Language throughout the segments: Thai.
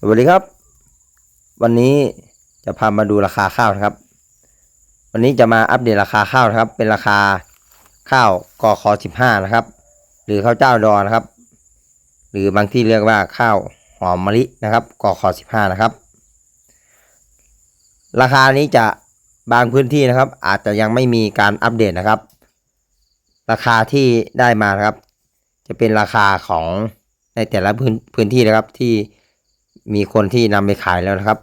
สวัสดีครับ วันนี้จะพามาดูราคาข้าวนะครับ วันนี้จะมาอัปเดตราคาข้าวนะครับ เป็นราคาข้าวกอคอสิบห้านะครับ หรือข้าวเจ้าดอนะครับ หรือบางที่เรียกว่าข้าวหอมมะลินะครับกอคอสิบห้านะครับ ราคานี้จะบางพื้นที่นะครับ อาจจะยังไม่มีการอัปเดตนะครับ ราคาที่ได้มานะครับ จะเป็นราคาของในแต่ละพื้นพื้นที่นะครับที่ มีคนที่นำไปขายแล้วนะครับ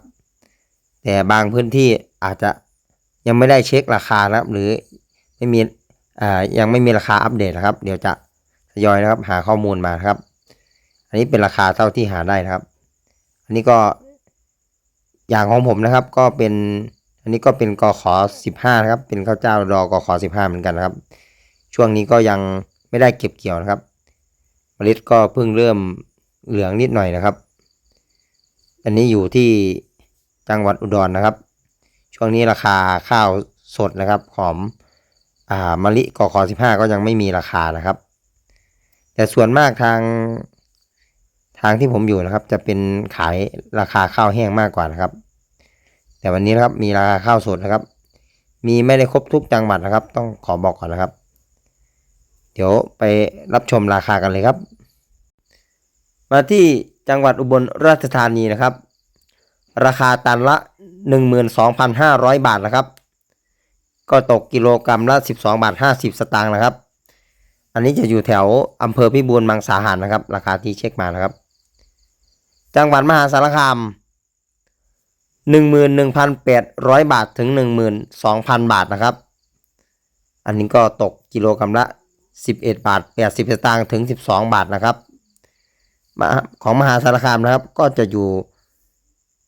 แต่บางพื้นที่อาจจะยังไม่ได้เช็คราคานะครับ หรือไม่มีอ่ายังไม่มีราคาอัปเดตนะครับ เดี๋ยวจะทยอยนะครับ หาข้อมูลมาครับ อันนี้เป็นราคาเท่าที่หาได้นะครับ อันนี้ก็อย่างของผมนะครับ ก็เป็นอันนี้ก็เป็นกขอสิบห้านะครับ เป็นข้าวเจ้าดอกขอสิบห้าเหมือนกันนะครับ ช่วงนี้ก็ยังไม่ได้เก็บเกี่ยวนะครับเมล็ดก็เพิ่งเริ่มเหลืองนิดหน่อยนะครับ อันนี้อยู่ที่จังหวัดอุดรนะครับ ช่วงนี้ราคาข้าวสดนะครับหอมอ่ามะลิกอคอสิบห้าก็ยังไม่มีราคานะครับ แต่ส่วนมากทางทางที่ผมอยู่นะครับ จะเป็นขายราคาข้าวแห้งมากกว่านะครับ แต่วันนี้นะครับมีราคาข้าวสดนะครับ มีไม่ได้ครบทุกจังหวัดนะครับ ต้องขอบอกก่อนนะครับ เดี๋ยวไปรับชมราคากันเลยครับ มาที่ จังหวัดอุบลราชธานีนะครับ ราคาตันละ 12,500 บาทนะครับ ก็ตกกิโลกรรัมละ 12 บาท 50 สตางค์นะครับ อันนี้จะอยู่แถวอำเภอพิบูลมังสาหารนะครับ ราคาที่เช็คมานะครับ จังหวัดมหาสารคาม 11,800 บาทถึง 12,000 บาทนะครับ อันนี้ก็ตกกิโลกรรัมละ 11 บาท 80 สตางค์ถึง 12 บาทนะครับ ของมหาสารคามนะครับ ก็จะอยู่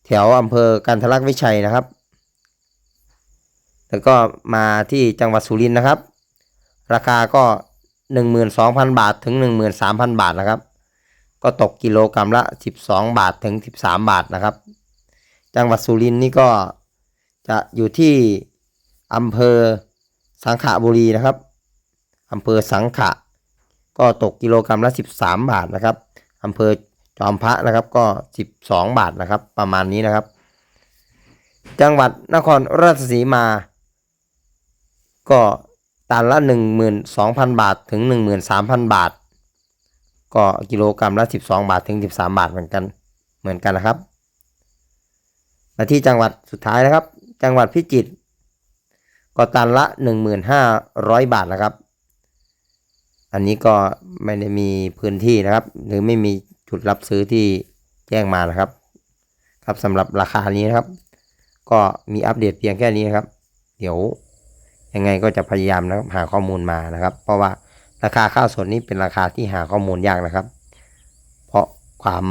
แถวอำเภอกันทลักวิชัยนะครับ แล้วก็มาที่จังหวัดสุรินทร์นะครับ ราคาก็ 12,000 บาทถึง 13,000 บาทนะครับ ก็ตกกิโลกรรัมละ 12 บาทถึง 13 บาทนะครับ จังหวัดสุรินทร์นี่ก็จะอยู่ที่อำเภอสังขบุรีนะครับอำเภอสังขะ ก็ตกกิโลกรรัมละ 13 บาทนะครับ อำเภอจอมพระนะครับก็ 12 บาทนะครับประมาณนี้นะครับ จังหวัดนครราชสีมา ก็ตันละ 12,000 บาทถึง 13,000 บาท ก็กิโลกรรัมละ 12 บาทถึง 13 บาทเหมือนกันเหมือนกันนะครับมาที่จังหวัดสุดท้ายนะครับ จังหวัดพิจิตรก็ตันละ 1,500 บาทนะครับ อันนี้ก็ไม่ได้มีพื้นที่นะครับ หรือไม่มีจุดรับซื้อที่แจ้งมานะครับ ครับสำหรับราคานี้นะครับ ก็มีอัปเดตเพียงแค่นี้นครับ เดี๋ยวยังไงก็จะพยายามนะครับหาข้อมูลมานะครับ เพราะว่าราคาข้าวสดนี้เป็นราคาที่หาข้อมูลยากนะครับ เพราะความ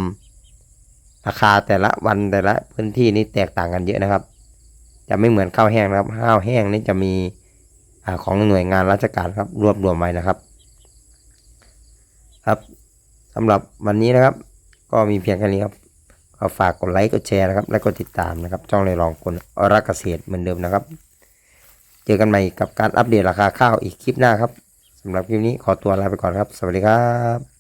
ราคาแต่ละวันแต่ละพื้นที่นี้แตกต่างกันเยอะนะครับ จะไม่เหมือนข้าวแห้งนะครับข้าวแห้งนี่จะมีของหน่วยงานราชการครับรวบรวมไว้นะครับ ครับสำหรับวันนี้นะครับ ก็มีเพียงแค่นี้ครับก็ฝากกดไลค์กดแชร์นะครับ และกดติดตามนะครับจ้องเลยลองคนรักเกษตรเหมือนเดิมนะครับ เจอกันใหม่กับการอัปเดตราคาข้าวอีกคลิปหน้าครับสำหรับคลิปนี้ขอตัวลาไปก่อนครับ สวัสดีครับ